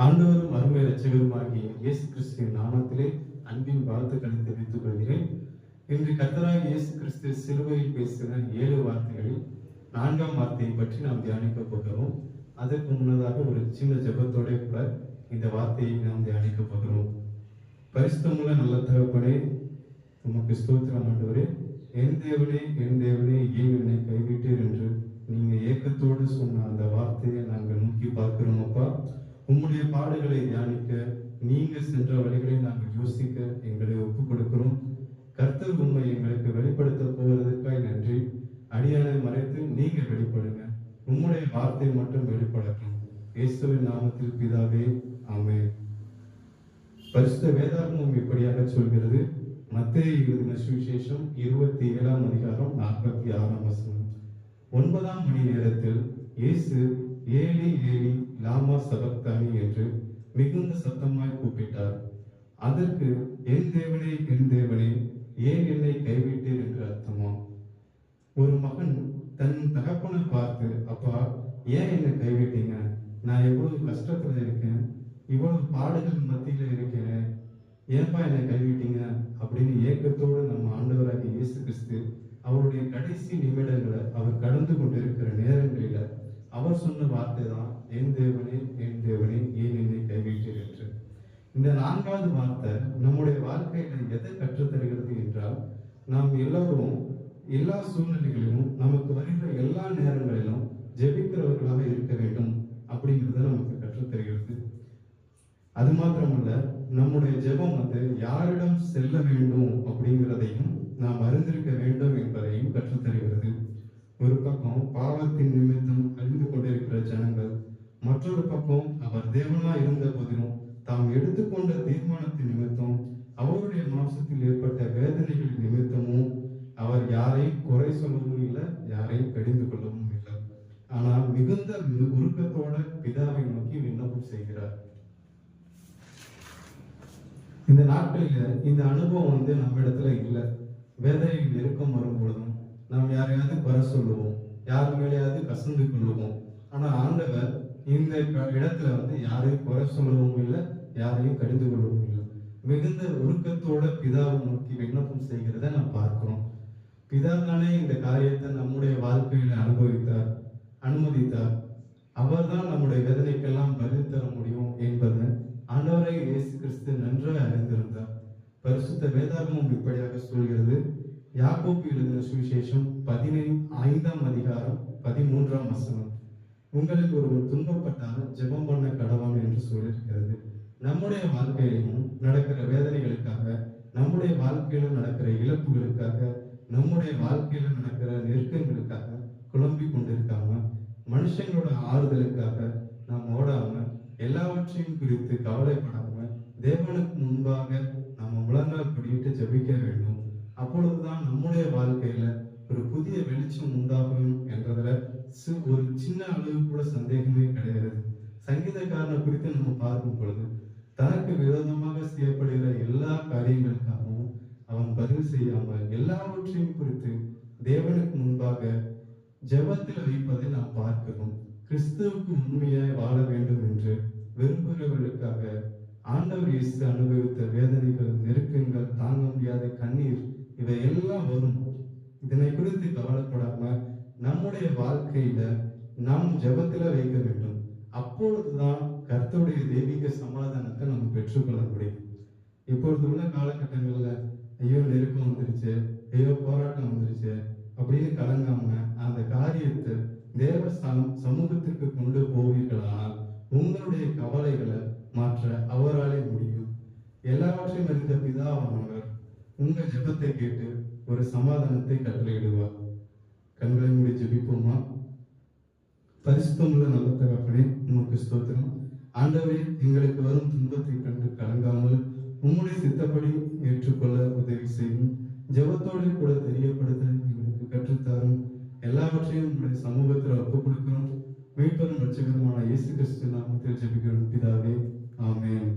ஆண்டவரும் அருமை ரச்சகருமாகிய இயேசு கிறிஸ்துவின் நாமத்திலே அன்பின் வாழ்த்துக்களை தெரிவித்துக் கொள்கிறேன். இன்று கர்த்தராக இயேசு கிறிஸ்து சிலுவையில் பேசின ஏழு வார்த்தைகளில் நான்காம் வார்த்தையை பற்றி நாம் தியானிக்க போகிறோம். அதற்கு முன்னதாக ஒரு சின்ன ஜெபத்தோட கூட இந்த வார்த்தையை நாம் தியானிக்க போகிறோம். பரிசுத்தமுள்ள நல்ல தகப்பனே உமக்கு ஸ்தோத்திரம் ஆண்டவரே. என் தேவனே என் தேவனே ஏன் என்னை கைவிட்டீர் என்று நீங்கள் ஏக்கத்தோடு சொன்ன அந்த வார்த்தையை நாங்கள் நோக்கி பார்க்கிறோம் அப்பா. உம்முடைய பாடுகளை தியானிக்க நீங்க சென்ற வழிகளை நாங்கள் யோசிக்க எங்களை ஒப்புக் கொடுக்கிறோம் கர்த்தர் உண்மை எங்களுக்கு வெளிப்படுத்த போவதற்காய் நன்றி. அடியானை மறைத்து நீங்க வெளிப்படுங்க. உம்முடைய வார்த்தை மட்டும் வெளிப்படட்டும். இயேசுவின் நாமத்தில் பிதாவே ஆமென். பரிசுத்த வேதாகமும் இப்படியாக சொல்கிறது. மத்திய எழுதின சுவிசேஷம் இருபத்தி ஏழாம் அதிகாரம் நாற்பத்தி ஆறாம் வசனம். ஒன்பதாம் மணி நேரத்தில் இயேசு ஏழி ஏலி லாமா சபக்தானி என்று மிகுந்த சத்தமாய் கூப்பிட்டார். அதற்கு என் தேவனே என் தேவனே ஏன் என்னை கைவிட்டீர்? என்று அர்த்தமா? ஒரு மகன் தன் தகப்பனை பார்த்து அப்பா ஏன் என்னை கைவிட்டீங்க? நான் எவ்வளவு கஷ்டத்துல இருக்கேன். இவ்வளவு பாடுகள் மத்தியில இருக்கேன். ஏன்பா என்னை கைவிட்டீங்க? அப்படின்னு ஏக்கத்தோடு நம்ம ஆண்டவராகிய இயேசு கிறிஸ்து அவருடைய கடைசி நிமிடங்களை அவர் கடந்து கொண்டிருக்கிற நேரம் அவர் சொன்ன வார்த்தை தான் என் தேவனே என் தேவனே ஏன் என்னை கைவிட்டீர் என்று? இந்த நான்காவது வார்த்தை நம்முடைய வாழ்க்கையில எதை கற்றுத்தருகிறது என்றால் நாம் எல்லோரும் எல்லா சூழ்நிலைகளிலும் நமக்கு வருகிற எல்லா நேரங்களிலும் ஜெபிக்கிறவர்களாக இருக்க வேண்டும் அப்படிங்கிறத நமக்கு கற்றுத்தருகிறது. அது மாத்திரமல்ல நம்முடைய ஜெபம் வந்து யாரிடம் செல்ல வேண்டும் அப்படிங்கிறதையும் நாம் அறிந்திருக்க வேண்டும் என்பதையும் கற்றுத்தருகிறது. ஒரு பக்கம் பாவத்தின் நிமித்தம் மற்றொரு பக்கம் அவர் தேவனா இருந்த போதிலும் தாம் எடுத்துக்கொண்ட தீர்மானத்தின் நிமித்தம் அவருடைய மாம்சத்தில் ஏற்பட்ட வேதனைகள் நிமித்தமும் அவர் யாரையும் குறை சொல்லவும் இல்லை யாரையும் கடிந்து கொள்ளவும் இல்லை. ஆனால் மிகுந்த உருக்கத்தோட பிதாவை நோக்கி விண்ணப்பம் செய்கிறார். இந்த நாட்களில இந்த அனுபவம் வந்து நம்ம இடத்துல இல்லை. வேதனையில் நெருக்கம் வரும் பொழுதும் நாம் யாரையாவது குறை சொல்லுவோம் யார் மேலேயாவது கசந்து கொள்ளுவோம். ஆனா ஆண்டவர் இந்த இடத்துல வந்து யாரையும் குறை சொல்லவும் இல்லை யாரையும் கடிந்து கொள்ளவும் இல்லை. மிகுந்த உருக்கத்தோட பிதாவை நோக்கி விண்ணப்பம் செய்கிறத நாம் பார்க்கிறோம். பிதா இந்த காரியத்தை நம்முடைய வாழ்க்கையில அனுபவித்தார் அனுமதித்தார். அவர்தான் நம்முடைய வேதனைக்கெல்லாம் பதில் தர முடியும் என்பதை ஆண்டவரை இயேசு கிறிஸ்து நன்றாக அறிந்திருந்தார். பரிசுத்த வேதாகமும் இப்படியாக சொல்கிறது. யாக்கோப்பு எழுதின சுவிசேஷம் பதினை ஐந்தாம் அதிகாரம் பதிமூன்றாம் வசனம். உங்களில் ஒருவர் துன்பப்பட்டால் ஜெபம் பண்ண கடவான் என்று சொல்லியிருக்கிறது. நம்முடைய வாழ்க்கையிலும் நடக்கிற வேதனைகளுக்காக நம்முடைய வாழ்க்கையில நடக்கிற இழப்புகளுக்காக நம்முடைய வாழ்க்கையில நடக்கிற நெருக்கங்களுக்காக குழம்பி கொண்டிருக்காம மனுஷங்களோட ஆறுதலுக்காக நாம் ஓடாம எல்லாவற்றையும் குறித்து கவலைப்படாம தேவனுக்கு முன்பாக நம்ம முழங்கால் படியிட்டு ஜெபிக்க வேண்டும். அப்பொழுதுதான் நம்முடைய வாழ்க்கையில ஒரு புதிய வெளிச்சம் உண்டாகும் என்றதுல ஒரு சின்ன அளவு கூட சந்தேகமே கிடையாது. சங்கீதக்காரனை குறித்து நம்ம பார்க்கும் பொழுது தனக்கு விரோதமாக செய்யப்படுகிற எல்லா காரியங்களுக்காகவும் அவன் பதில் செய்யாமல் எல்லாவற்றையும் குறித்து தேவனுக்கு முன்பாக ஜெபத்தில் வைப்பதை நாம் பார்க்கிறோம். கிறிஸ்துவுக்கு உண்மையாய் வாழ வேண்டும் என்று விரும்புகிறவர்களுக்காக ஆண்டவர் இயேசு அனுபவித்த வேதனைகள் நெருக்கங்கள் தாங்க முடியாத கண்ணீர் இவை எல்லாம் வரும். இதனை குறித்து கவலைப்படாம நம்முடைய வாழ்க்கையில நாம் ஜபத்துல வைக்க வேண்டும். அப்பொழுதுதான் கர்த்தருடைய தெய்வீக சமாதானத்தை நம்ம பெற்றுக்கொள்ள முடியும். இப்பொழுது உள்ள காலகட்டங்கள்ல ஐயோ நெருக்கம் வந்துருச்சு. ஐயோ போராட்டம் வந்துருச்சு. அப்படின்னு கலங்காம அந்த காரியத்தை தேவஸ்தானம் சமூகத்திற்கு கொண்டு போவீர்களானால் உங்களுடைய கவலைகளை மாற்ற அவராலே முடியும். எல்லாவற்றையும் அறிந்த பிதாவானவர் உங்க ஜெபத்தை கேட்டு ஒரு சமாதானத்தை கட்டளையிடுவார். கண்களை மூடி ஜெபிப்போமா? பரிசுத்தமுள்ள நல்ல தகப்பனே உமக்கு ஸ்தோத்திரம். ஆண்டவரே எங்களுக்கு வரும் துன்பத்தை கண்டு கலங்காமல் உம்முடைய சித்தப்படி ஏற்றுக்கொள்ள உதவி செய்யும். ஜெபத்தோடு கூட தெரியப்படுத்த எங்களுக்கு கற்றுத்தாரும். எல்லாவற்றையும் உங்களுடைய சமூகத்தில் ஒப்புக் கொடுக்கிறோம். மீட்பரும் ரட்சகருமான இயேசு கிறிஸ்து நாமத்தில் ஜெபிக்கிறோம். பிதாவே ஆமென்.